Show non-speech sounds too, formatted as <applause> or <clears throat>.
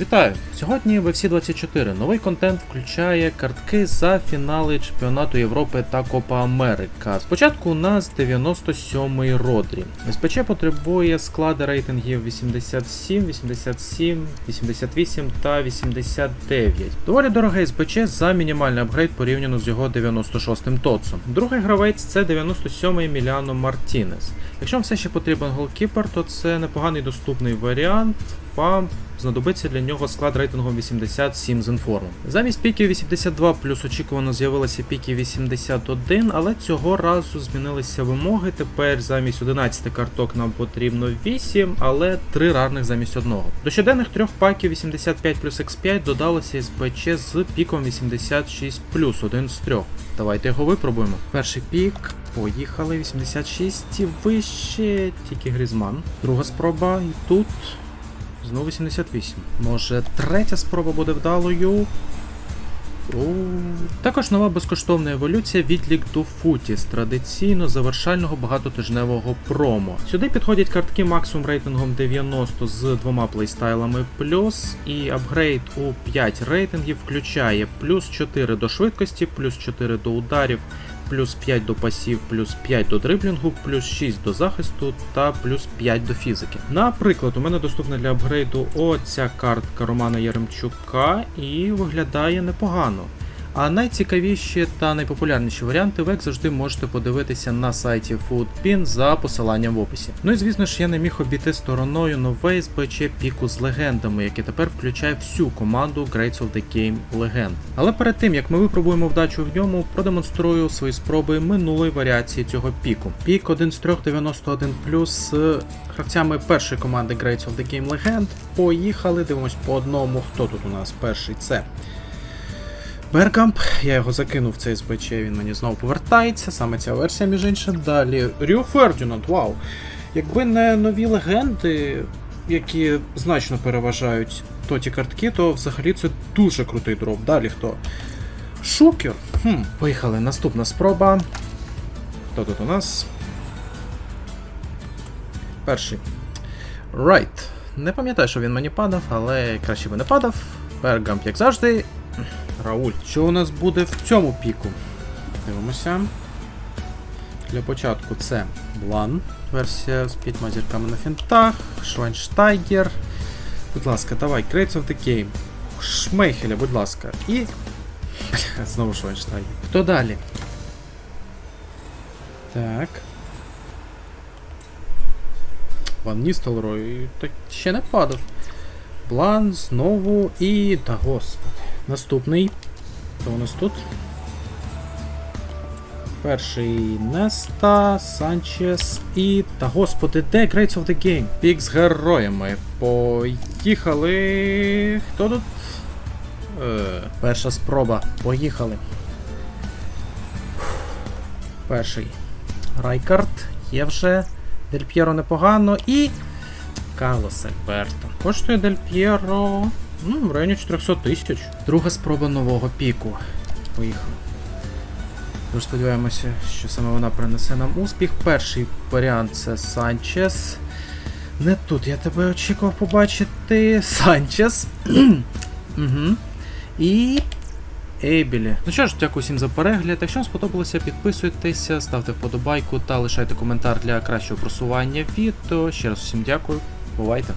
Вітаю! Сьогодні в FC 24 новий контент включає картки за фінали Чемпіонату Європи та Копа Америка. Спочатку у нас 97-й Родрі. СПЧ потребує склади рейтингів 87, 87, 88 та 89. Доволі дорогий СПЧ за мінімальний апгрейд порівняно з його 96-м тоцом. Другий гравець це 97-й Міляно Мартінес. Якщо вам все ще потрібен голкіпер, то це непоганий доступний варіант. Вам знадобиться для нього склад рейтингом 87 з інформом. Замість піків 82 плюс очікувано з'явилися піки 81, але цього разу змінилися вимоги. Тепер замість 11 карток нам потрібно 8, але 3 рарних замість одного. До щоденних трьох паків 85 плюс X5 додалося СПЧ з піком 86 плюс один з трьох. Давайте його випробуємо. Перший пік. Поїхали 86 і вище, тільки Грізман. Друга спроба і тут Знову 88. Може, третя спроба буде вдалою. Також нова безкоштовна еволюція від League to Footies, традиційно завершального багатотижневого промо. Сюди підходять картки максимум рейтингом 90 з двома плейстайлами плюс, і апгрейд у 5 рейтингів включає плюс 4 до швидкості, плюс 4 до ударів, плюс 5 до пасів, плюс 5 до дриблінгу, плюс 6 до захисту та плюс 5 до фізики. Наприклад, у мене доступна для апгрейду оця картка Романа Яремчука і виглядає непогано. А найцікавіші та найпопулярніші варіанти ви як завжди можете подивитися на сайті Foodpin за посиланням в описі. Ну і звісно ж я не міг обійти стороною нове СБЧ піку з легендами, яке тепер включає всю команду Greats of the Game Legend. Але перед тим як ми випробуємо вдачу в ньому, продемонструю свої спроби минулої варіації цього піку. Пік 1 з 391 з гравцями першої команди Greats of the Game Legend. Поїхали, дивимось по одному. Хто тут у нас перший? Це. Беркамп, я його закинув в цей СБЧ, він мені знову повертається, саме ця версія, між іншим. Далі Ріо Фердінанд, вау. Якби не нові легенди, які значно переважають тоті картки, то взагалі це дуже крутий дроп. Далі хто? Шукер. Хм, поїхали. Наступна спроба. Хто тут у нас? Перший. Райт. Не пам'ятаю, що він мені падав, але краще би не падав. Бергамп, як завжди. Рауль. Що у нас буде в цьому піку? Дивимося. Для початку це Блан, версія з п'ятьма зірками на фінтах, Швайнштайгер. Будь ласка, давай, Crates of the Game. Шмейхеля, будь ласка. І. <laughs> Знову Швайнштайгер. Хто далі? Так. Ван Ністелрой так ще не падав. Блан знову і. Та господи. Наступний. Хто у нас тут? Перший Неста, Санчес і. Та господи, де Greats of the Game? Пік з героями. Поїхали. Хто тут? Е, перша спроба. Поїхали. Перший. Райкард. Є вже. Дель П'єро непогано і. Карлос Альберто. Коштує Дель П'єро. Ну, в районі 400 тисяч. Друга спроба нового піку. Поїхали. Дуже сподіваємося, що саме вона принесе нам успіх. Перший варіант це Санчес. Не тут я тебе очікував побачити. Санчес. <clears throat> угу. І. Ейбілі. Ну що ж, дякую всім за перегляд. Якщо вам сподобалося, підписуйтеся, ставте вподобайку та лишайте коментар для кращого просування відео. Ще раз всім дякую. Бувайте!